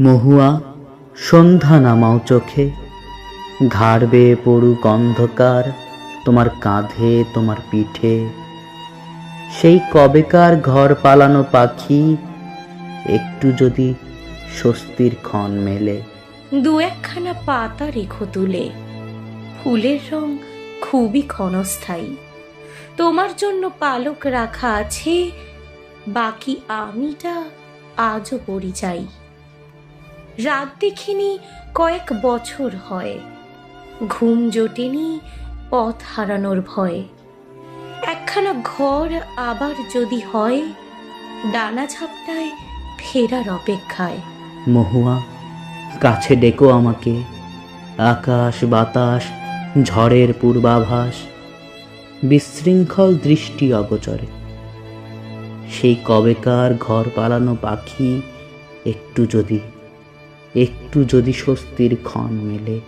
মহুয়া, সন্ধ্যা নামাও চোখে। ঘাড় বেয়ে পড়ুক অন্ধকার তোমার কাঁধে, তোমার পিঠে। সেই কবেকার ঘর পালানো পাখি একটু যদি স্বস্তির ক্ষণ মেলে। দু একখানা পাতা রেখো তুলে। ফুলের রং খুবই ক্ষণস্থায়ী। তোমার জন্য পালক রাখা আছে, বাকি আমিটা আজও পরিযায়ী। রাত দেখিনি কয়েক বছর হয়। ঘুম জোটেনি পথ হারানোর ভয়ে। একখানা ঘর আবার যদি হয়, ডানা ঝাপটায় ফেরার অপেক্ষায়। মহুয়া, কাছে ডেকো আমাকে। আকাশ, বাতাস, ঝড়ের পূর্বাভাস। বিশৃঙ্খল দৃষ্টি অগোচরে। সেই কবেকার ঘর পালানো পাখি একটু যদি একটু যদি স্বস্তির ক্ষণ মেলে।